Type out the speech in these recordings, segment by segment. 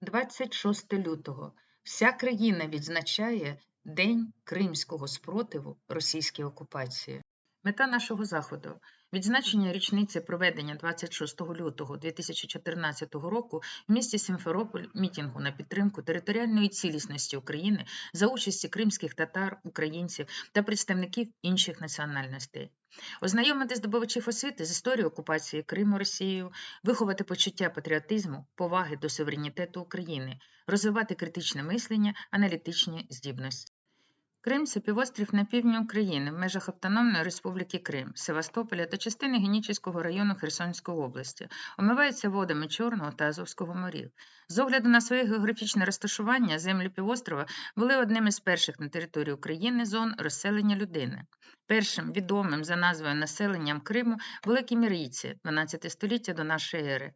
26 лютого. Вся країна відзначає День кримського спротиву російській окупації. Мета нашого заходу відзначення річниці проведення 26 лютого 2014 року в місті Сімферополь мітінгу на підтримку територіальної цілісності України за участі кримських татар, українців та представників інших національностей. Ознайомити здобувачів освіти з історією окупації Криму Росією, виховати почуття патріотизму, поваги до суверенітету України, розвивати критичне мислення, аналітичні здібності. Крим це півострів на півдні України в межах Автономної Республіки Крим, Севастополя та частини Генічеського району Херсонської області, омивається водами Чорного та Азовського морів. З огляду на своє географічне розташування землі півострова були одним із перших на території України зон розселення людини. Першим відомим за назвою населенням Криму були кімірійці 12 століття до нашої ери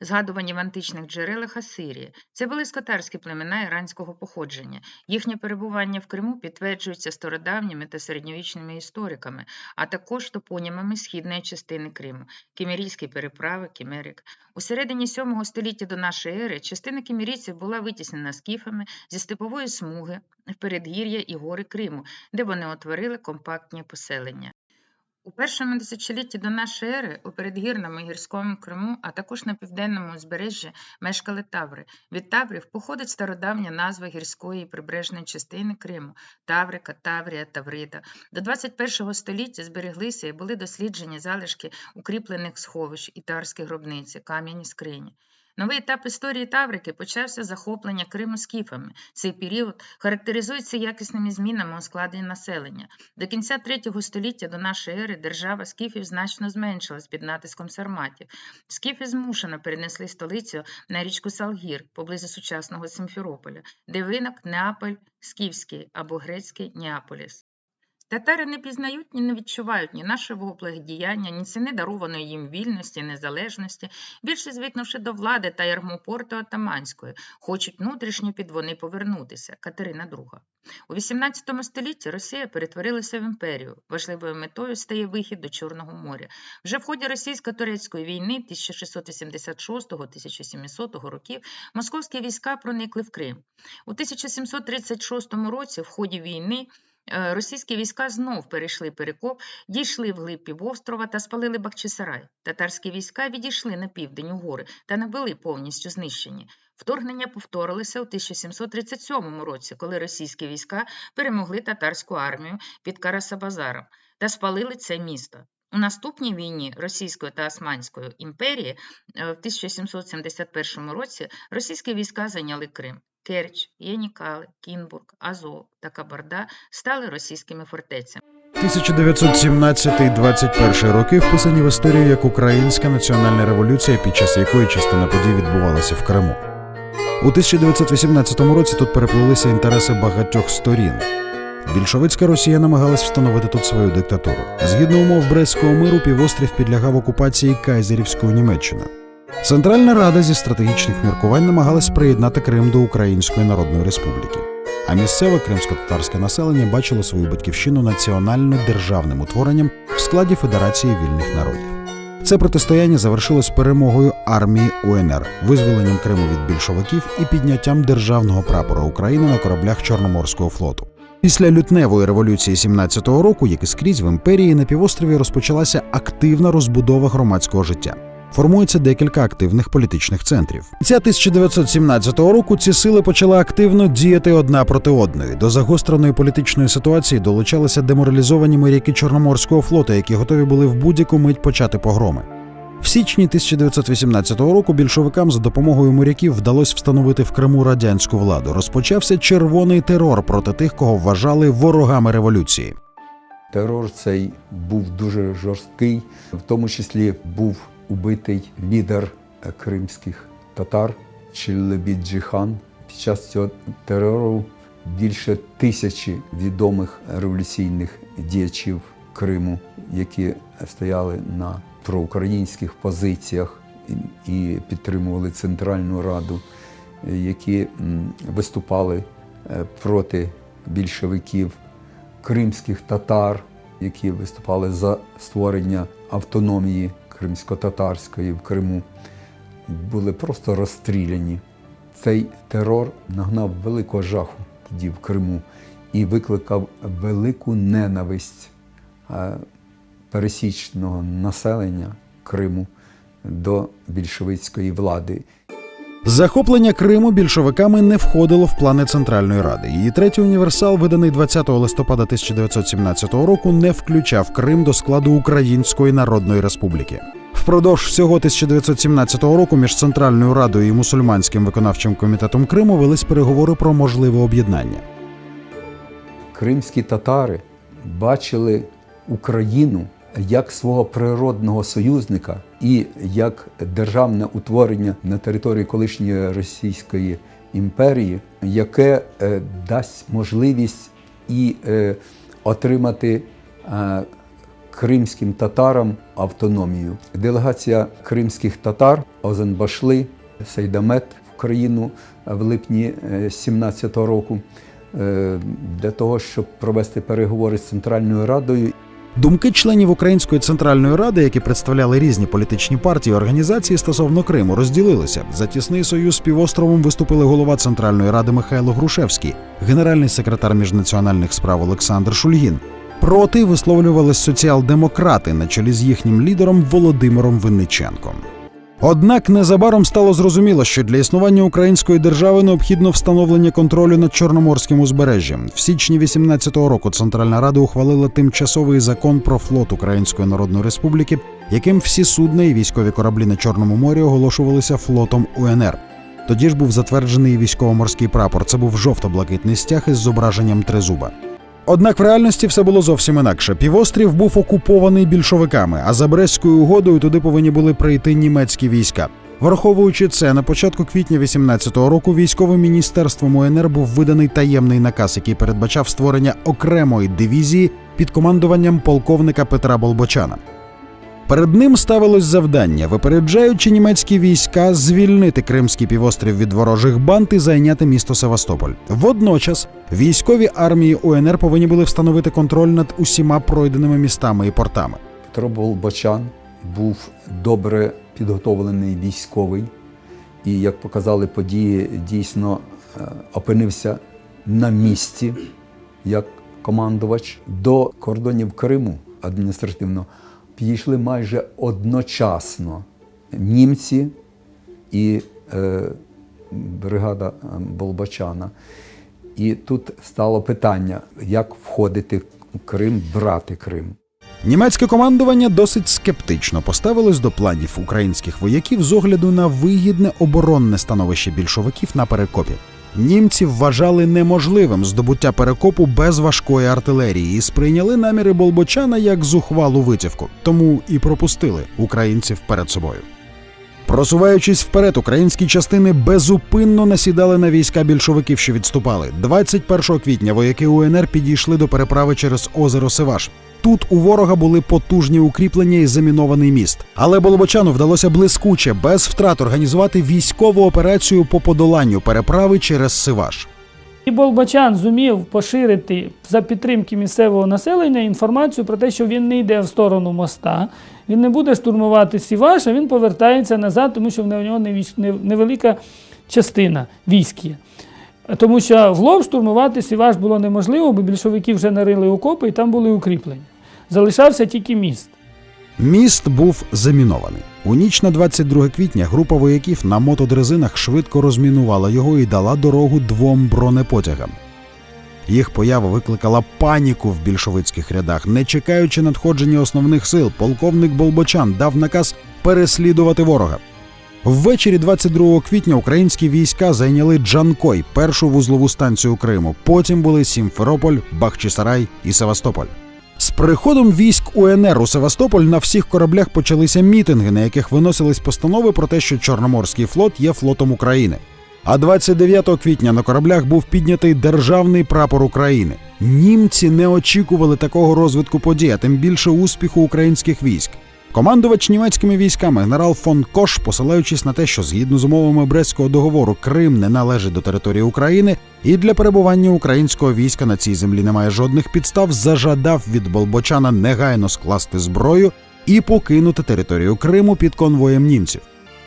згадувані в античних джерелах Асирії. Це були скотарські племена іранського походження. Їхнє перебування в Криму підтверджується стародавніми та середньовічними істориками, а також топонімами східної частини Криму кімерійські переправи, Кімерик. У середині VII століття до нашої ери частина кімерійців була витіснена скіфами зі степової смуги в передгір'я і гори Криму, де вони утворили компактні поселення. У першому тисячолітті до нашої ери у передгірному гірському Криму, а також на південному узбережжі мешкали таври. Від таврів походить стародавня назва гірської прибережної частини Криму Таврика, Таврія, Таврида. До 21 століття збереглися і були досліджені залишки укріплених сховищ і тарські гробниці, кам'яні скрині. Новий етап історії Таврики почався захоплення Криму скіфами. Цей період характеризується якісними змінами у складі населення. До кінця третього століття до нашої ери держава скіфів значно зменшилась під натиском сарматів. Скіфи змушено перенесли столицю на річку Салгір поблизу сучасного Симферополя, де виник Неаполь Скіфський або грецький Неаполіс. Татари не пізнають ні не відчувають ні нашого благодіяння, ні ціни дарованої їм вільності, незалежності, більше звикнувши до влади та ярмопорту Атаманської, хочуть внутрішньо під вони повернутися. Катерина II. У XVIII столітті Росія перетворилася в імперію. Важливою метою стає вихід до Чорного моря. Вже в ході російсько-турецької війни 1666-1700 років московські війська проникли в Крим. У 1736 році, в ході війни, російські війська знов перейшли Перекоп, дійшли вглиб півострова та спалили Бахчисарай. Татарські війська відійшли на південь у гори та не були повністю знищені. Вторгнення повторилося у 1737 році, коли російські війська перемогли татарську армію під Карасабазаром та спалили це місто. У наступній війні Російської та Османської імперії е, в 1771 році російські війська зайняли Крим. Керч, Єнікали, Кінбург, Азов та Кабарда стали російськими фортецями. 1917-21 роки вписані в історію як Українська національна революція, під час якої частина подій відбувалася в Криму. У 1918 році тут переплилися інтереси багатьох сторін. Більшовицька Росія намагалась встановити тут свою диктатуру. Згідно умов Брестського миру, півострів підлягав окупації Кайзерівської Німеччини. Центральна Рада зі стратегічних міркувань намагалась приєднати Крим до Української Народної Республіки, а місцеве кримсько-татарське населення бачило свою батьківщину національно-державним утворенням в складі Федерації вільних народів. Це протистояння завершилось перемогою армії УНР, визволенням Криму від більшовиків і підняттям державного прапора України на кораблях Чорноморського флоту. Після лютневої революції 17-го року, як і скрізь в імперії, на півострові розпочалася активна розбудова громадського життя. Формується декілька активних політичних центрів. Ця 1917 року ці сили почали активно діяти одна проти одної. До загостреної політичної ситуації долучалися деморалізовані моряки Чорноморського флоту, які готові були в будь-яку мить почати погроми. В січні 1918 року більшовикам за допомогою моряків вдалося встановити в Криму радянську владу. Розпочався червоний терор проти тих, кого вважали ворогами революції. Терор цей був дуже жорсткий, в тому числі був убитий лідер кримських татар Челебіджихан. Під час цього терору більше тисячі відомих революційних діячів Криму, які стояли на проукраїнських позиціях і підтримували Центральну Раду, які виступали е, проти більшовиків, кримських татар, які виступали за створення автономії кримсько-татарської в Криму, були просто розстріляні. Цей терор нагнав великого жаху тоді в Криму і викликав велику ненависть е, пересічного населення Криму до більшовицької влади. Захоплення Криму більшовиками не входило в плани Центральної Ради. Її третій універсал, виданий 20 листопада 1917 року, не включав Крим до складу Української Народної Республіки. Впродовж всього 1917 року між Центральною Радою і мусульманським виконавчим комітетом Криму велись переговори про можливе об'єднання. Кримські татари бачили Україну як свого природного союзника і як державне утворення на території колишньої Російської імперії, яке е, дасть можливість і е, отримати е, кримським татарам автономію. Делегація кримських татар Озенбашли, Сейдамет в країну в липні 17-го року для того, щоб провести переговори з Центральною Радою Думки членів Української центральної ради, які представляли різні політичні партії і організації стосовно Криму, розділилися. За тісний союз з півостровом виступили голова Центральної ради Михайло Грушевський, генеральний секретар міжнаціональних справ Олександр Шульгін. Проти висловлювались соціал-демократи на чолі з їхнім лідером Володимиром Винниченком. Однак незабаром стало зрозуміло, що для існування української держави необхідно встановлення контролю над Чорноморським узбережжям. В січні 18-го року Центральна Рада ухвалила тимчасовий закон про флот Української Народної Республіки, яким всі судна і військові кораблі на Чорному морі оголошувалися флотом УНР. Тоді ж був затверджений військово-морський прапор. Це був жовто-блакитний стяг із зображенням тризуба. Однак в реальності все було зовсім інакше. Півострів був окупований більшовиками, а за Брестською угодою туди повинні були прийти німецькі війська. Враховуючи це, на початку квітня 18-го року військовим міністерством УНР був виданий таємний наказ, який передбачав створення окремої дивізії під командуванням полковника Петра Болбочана. Перед ним ставилось завдання, випереджаючи німецькі війська, звільнити Кримський півострів від ворожих банд і зайняти місто Севастополь. Водночас військові армії УНР повинні були встановити контроль над усіма пройденими містами і портами. Петро Болбочан був добре підготовлений військовий, і, як показали події, дійсно е, опинився на місці як командувач до кордонів Криму адміністративно. Підійшли майже одночасно німці і е, бригада е, Болбочана. І тут стало питання, як входити в Крим, брати Крим. Німецьке командування досить скептично поставилось до планів українських вояків з огляду на вигідне оборонне становище більшовиків на перекопі. Німці вважали неможливим здобуття перекопу без важкої артилерії і сприйняли наміри Болбочана як зухвалу витівку, тому і пропустили українців перед собою. Просуваючись вперед, українські частини безупинно насідали на війська більшовиків, що відступали. 21 квітня вояки УНР підійшли до переправи через озеро Севаш. Тут у ворога були потужні укріплення і замінований міст. Але Болбочану вдалося блискуче, без втрат організувати військову операцію по подоланню переправи через Сиваш. І Болбачан зумів поширити за підтримки місцевого населення інформацію про те, що він не йде в сторону моста, він не буде штурмувати Сіваш, а він повертається назад, тому що в нього невелика частина військ є. Тому що в лоб штурмувати Сіваш було неможливо, бо більшовики вже нарили окопи і там були укріплення. Залишався тільки міст. Міст був замінований. У ніч на 22 квітня група вояків на мотодрезинах швидко розмінувала його і дала дорогу двом бронепотягам. Їх поява викликала паніку в більшовицьких рядах. Не чекаючи надходження основних сил, полковник Болбочан дав наказ переслідувати ворога. Ввечері 22 квітня українські війська зайняли Джанкой, першу вузлову станцію Криму. Потім були Сімферополь, Бахчисарай і Севастополь. Приходом військ УНР у Севастополь на всіх кораблях почалися мітинги, на яких виносились постанови про те, що Чорноморський флот є флотом України. А 29 квітня на кораблях був піднятий державний прапор України. Німці не очікували такого розвитку подій, а тим більше успіху українських військ. Командувач німецькими військами генерал фон Кош, посилаючись на те, що згідно з умовами Брестського договору Крим не належить до території України, і для перебування українського війська на цій землі немає жодних підстав, зажадав від Болбочана негайно скласти зброю і покинути територію Криму під конвоєм німців.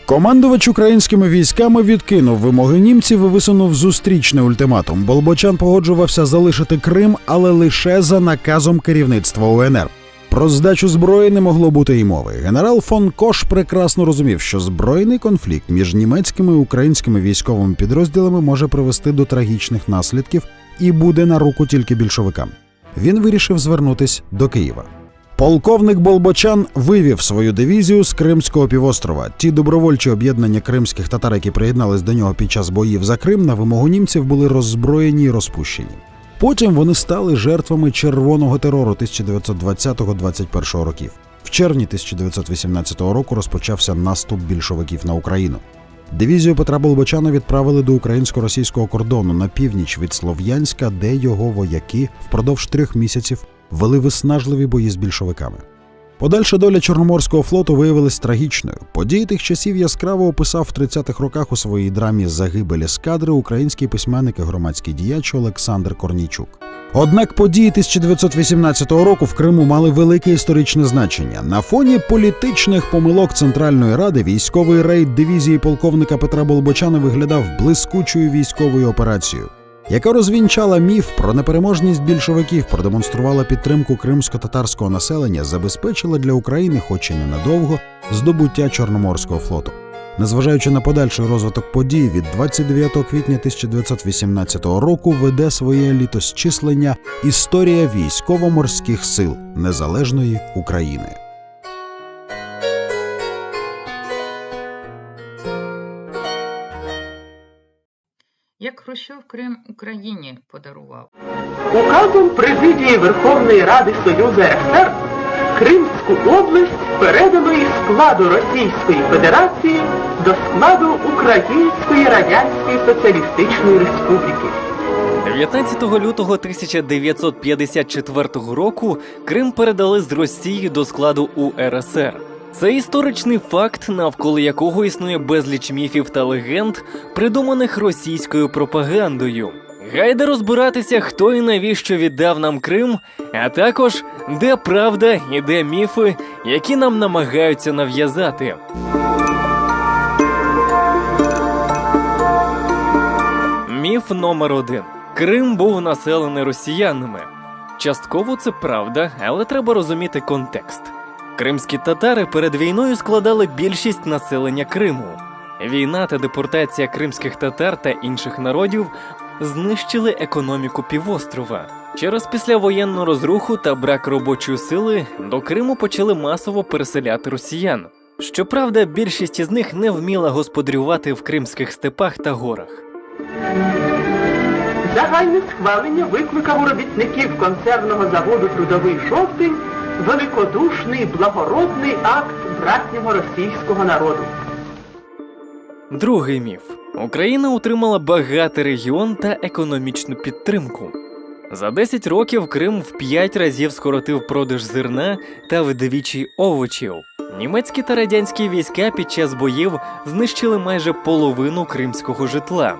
Командувач українськими військами відкинув вимоги німців і висунув зустрічний ультиматум. Болбочан погоджувався залишити Крим, але лише за наказом керівництва УНР. Про здачу зброї не могло бути й мови. Генерал фон Кош прекрасно розумів, що збройний конфлікт між німецькими і українськими військовими підрозділами може привести до трагічних наслідків і буде на руку тільки більшовикам. Він вирішив звернутись до Києва. Полковник Болбочан вивів свою дивізію з Кримського півострова. Ті добровольчі об'єднання кримських татар, які приєднались до нього під час боїв за Крим, на вимогу німців були роззброєні і розпущені. Потім вони стали жертвами червоного терору 1920-21 років. В червні 1918 року розпочався наступ більшовиків на Україну. Дивізію Петра Болбочана відправили до українсько-російського кордону на північ від Слов'янська, де його вояки впродовж трьох місяців вели виснажливі бої з більшовиками. Подальша доля Чорноморського флоту виявилась трагічною. Події тих часів яскраво описав в 30-х роках у своїй драмі Загибель ескадри український письменник і громадський діяч Олександр Корнійчук. Однак події 1918 року в Криму мали велике історичне значення. На фоні політичних помилок Центральної ради військовий рейд дивізії полковника Петра Болбочана виглядав блискучою військовою операцією яка розвінчала міф про непереможність більшовиків, продемонструвала підтримку кримсько-татарського населення, забезпечила для України, хоч і ненадовго, здобуття Чорноморського флоту. Незважаючи на подальший розвиток подій, від 29 квітня 1918 року веде своє літосчислення Історія військово-морських сил Незалежної України. Хрущов Крим Україні подарував. Указом Президії Верховної Ради Союзу РСР Кримську область передано із складу Російської Федерації до складу Української Радянської Соціалістичної Республіки. 19 лютого 1954 року Крим передали з Росії до складу УРСР. Це історичний факт, навколо якого існує безліч міфів та легенд, придуманих російською пропагандою. Гайде розбиратися, хто і навіщо віддав нам Крим, а також де правда і де міфи, які нам намагаються нав'язати. Міф номер один: Крим був населений росіянами. Частково це правда, але треба розуміти контекст. Кримські татари перед війною складали більшість населення Криму. Війна та депортація кримських татар та інших народів знищили економіку півострова. Через післявоєнну розруху та брак робочої сили до Криму почали масово переселяти росіян. Щоправда, більшість із них не вміла господарювати в кримських степах та горах. Загальне схвалення викликав у робітників концерного заводу Трудовий жовтень великодушний благородний акт братнього російського народу. Другий міф: Україна отримала багатий регіон та економічну підтримку. За 10 років Крим в 5 разів скоротив продаж зерна та вдвічі овочів. Німецькі та радянські війська під час боїв знищили майже половину кримського житла.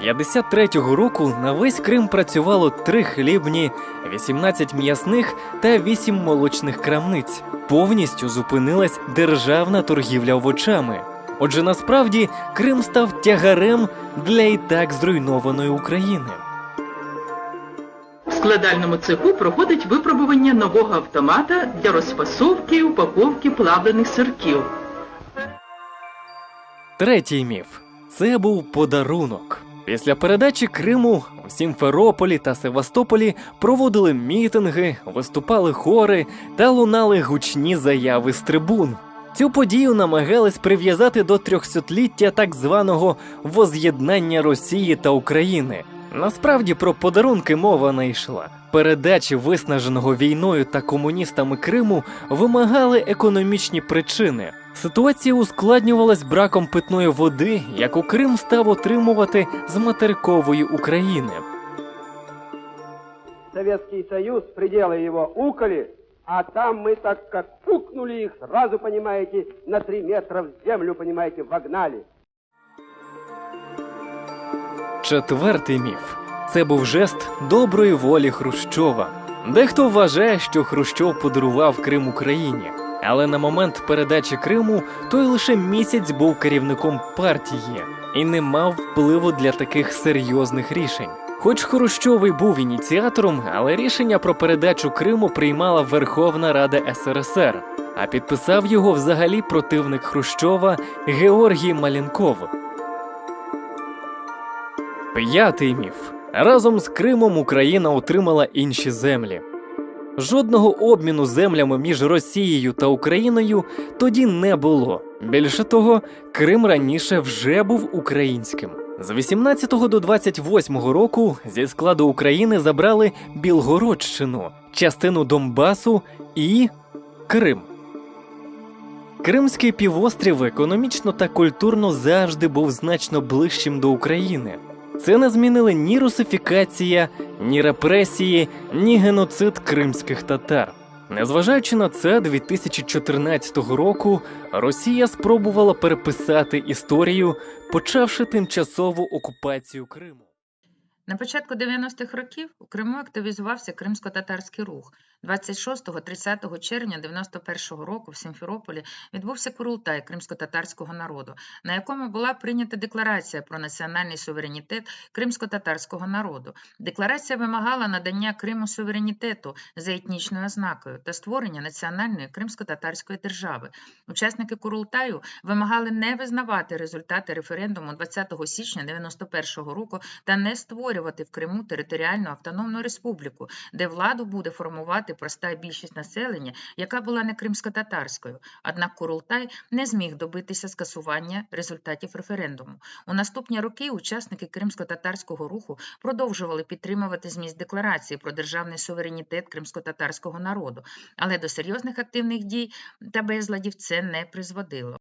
53-го року на весь Крим працювало 3 хлібні, 18 м'ясних та 8 молочних крамниць. Повністю зупинилась державна торгівля овочами. Отже, насправді Крим став тягарем для і так зруйнованої України. В складальному цеху проходить випробування нового автомата для розфасовки і упаковки плавлених сирків. Третій міф це був подарунок. Після передачі Криму у Сімферополі та Севастополі проводили мітинги, виступали хори та лунали гучні заяви з трибун. Цю подію намагались прив'язати до трьохсотліття так званого воз'єднання Росії та України. Насправді про подарунки мова не йшла. Передачі виснаженого війною та комуністами Криму вимагали економічні причини. Ситуація ускладнювалась браком питної води, яку Крим став отримувати з материкової України. Советский Союз, пределы его уколи, а там мы так как пукнули их, сразу, понимаете, на три метра в землю, понимаете, вогнали. Четвертий міф це був жест доброї волі Хрущова. Дехто вважає, що Хрущов подарував Крим Україні. Але на момент передачі Криму той лише місяць був керівником партії і не мав впливу для таких серйозних рішень. Хоч Хрущов і був ініціатором, але рішення про передачу Криму приймала Верховна Рада СРСР, а підписав його взагалі противник Хрущова Георгій Малінков. П'ятий міф. Разом з Кримом Україна отримала інші землі. Жодного обміну землями між Росією та Україною тоді не було. Більше того, Крим раніше вже був українським. З 18 до 28 року зі складу України забрали Білгородщину, частину Донбасу і Крим. Кримський півострів економічно та культурно завжди був значно ближчим до України. Це не змінили ні русифікація, ні репресії, ні геноцид кримських татар. Незважаючи на це, 2014 року Росія спробувала переписати історію, почавши тимчасову окупацію Криму. На початку 90-х років у Криму активізувався кримсько-татарський рух. 26-30 червня 91-го року в Сімферополі відбувся Курултай кримсько-татарського народу, на якому була прийнята декларація про національний суверенітет кримсько-татарського народу. Декларація вимагала надання Криму суверенітету за етнічною ознакою та створення національної кримсько-татарської держави. Учасники Курултаю вимагали не визнавати результати референдуму 20 січня 91-го року та не створювати в Криму територіальну автономну республіку, де владу буде формувати проста більшість населення, яка була не кримсько-татарською. Однак Курултай не зміг добитися скасування результатів референдуму. У наступні роки учасники кримсько-татарського руху продовжували підтримувати зміст декларації про державний суверенітет кримсько-татарського народу, але до серйозних активних дій та безладів це не призводило.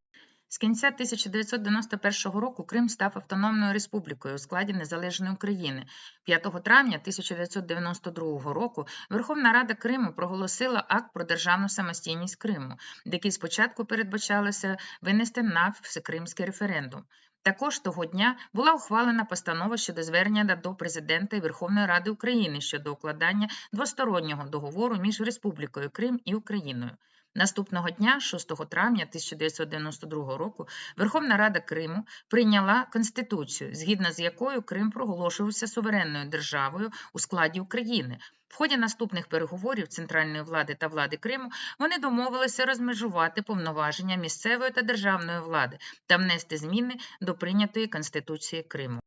З кінця 1991 року Крим став автономною республікою у складі Незалежної України. 5 травня 1992 року Верховна Рада Криму проголосила акт про державну самостійність Криму, який спочатку передбачалося винести на всекримський референдум. Також того дня була ухвалена постанова щодо звернення до президента і Верховної Ради України щодо укладання двостороннього договору між Республікою Крим і Україною. Наступного дня, 6 травня 1992 року, Верховна Рада Криму прийняла Конституцію, згідно з якою Крим проголошувався суверенною державою у складі України. В ході наступних переговорів центральної влади та влади Криму вони домовилися розмежувати повноваження місцевої та державної влади та внести зміни до прийнятої Конституції Криму.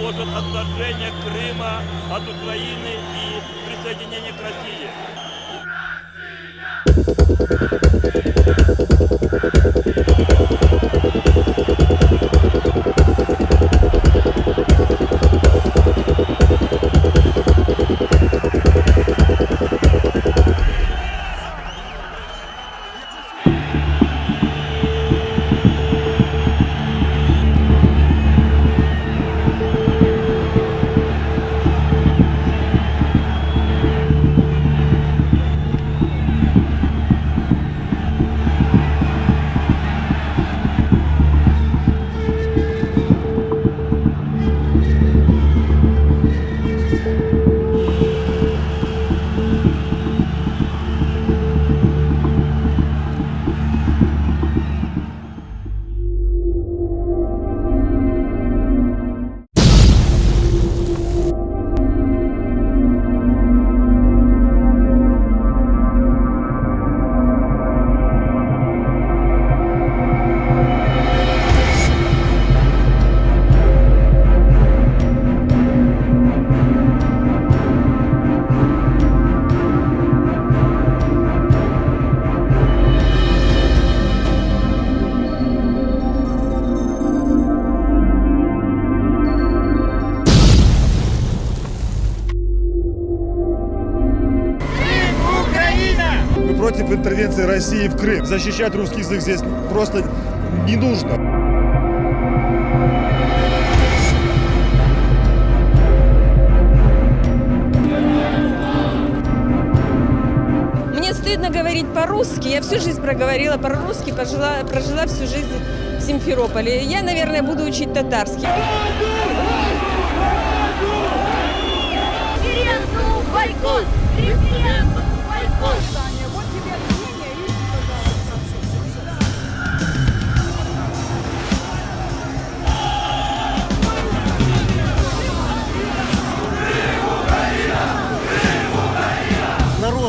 предложат отторжение Крыма от Украины и присоединение к России. Thank России в Крым. Защищать русский язык здесь просто не нужно. Мне стыдно говорить по-русски. Я всю жизнь проговорила по-русски, прожила, прожила всю жизнь в Симферополе. Я, наверное, буду учить татарский. Референдум бойкот! Референдум бойкот!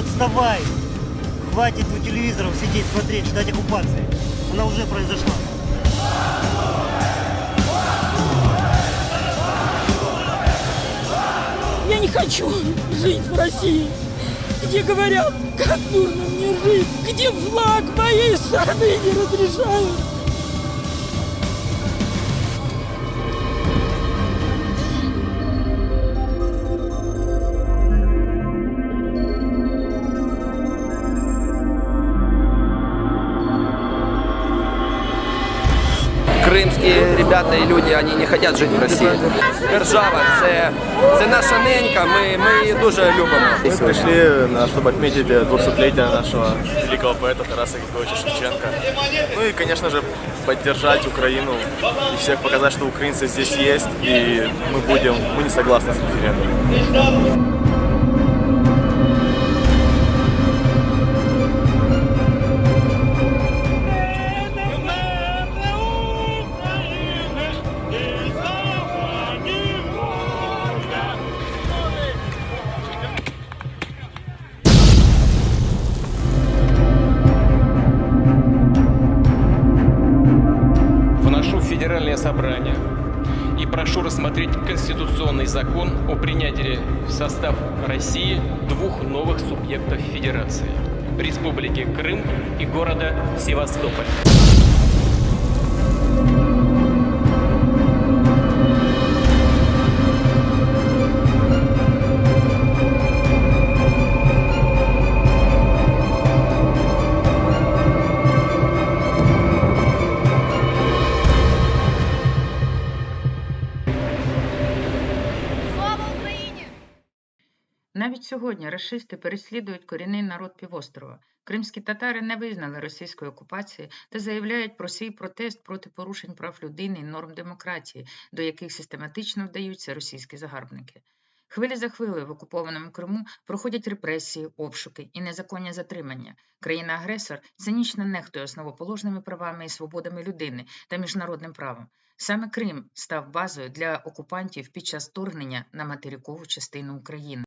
Народ, вставай! Хватит у телевизоров сидеть, смотреть, ждать оккупации. Она уже произошла. Я не хочу жить в России, где говорят, как нужно мне жить, где флаг моей страны не разрешают. ребята і люди, вони не хочуть жити в Росії. Держава, це, це наша ненька, ми, ми її дуже любимо. Мы пришли, чтобы отметить 200-летие нашего великого поэта Тараса Григорьевича Шевченко. Ну и, конечно же, поддержать Украину и всех показать, что украинцы здесь есть, и мы будем, мы не согласны с референдумом. конституционный закон о принятии в состав России двух новых субъектов Федерации – Республики Крым и города Севастополь. Сьогодні рашисти переслідують корінний народ півострова. Кримські татари не визнали російської окупації та заявляють про свій протест проти порушень прав людини і норм демократії, до яких систематично вдаються російські загарбники. Хвилі за хвилею в окупованому Криму проходять репресії, обшуки і незаконні затримання. Країна-агресор цинічно нехтує основоположними правами і свободами людини та міжнародним правом. Саме Крим став базою для окупантів під час вторгнення на материкову частину України.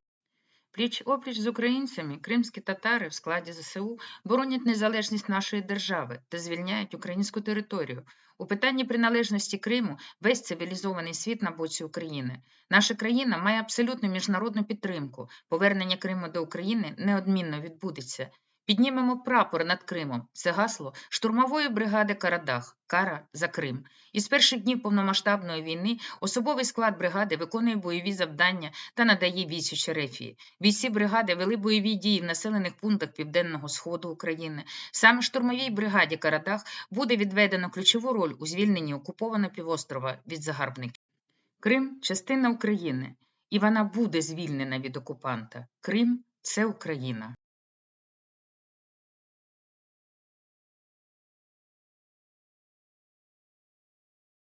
Пліч опліч з українцями кримські татари в складі ЗСУ боронять незалежність нашої держави та звільняють українську територію. У питанні приналежності Криму весь цивілізований світ на боці України. Наша країна має абсолютну міжнародну підтримку. Повернення Криму до України неодмінно відбудеться. Піднімемо прапор над Кримом. Це гасло штурмової бригади Карадах. Кара за Крим. Із перших днів повномасштабної війни особовий склад бригади виконує бойові завдання та надає відсіч Рефії. Бійці бригади вели бойові дії в населених пунктах Південного Сходу України. Саме штурмовій бригаді Карадах буде відведено ключову роль у звільненні окупованого півострова від загарбників. Крим частина України, і вона буде звільнена від окупанта. Крим це Україна.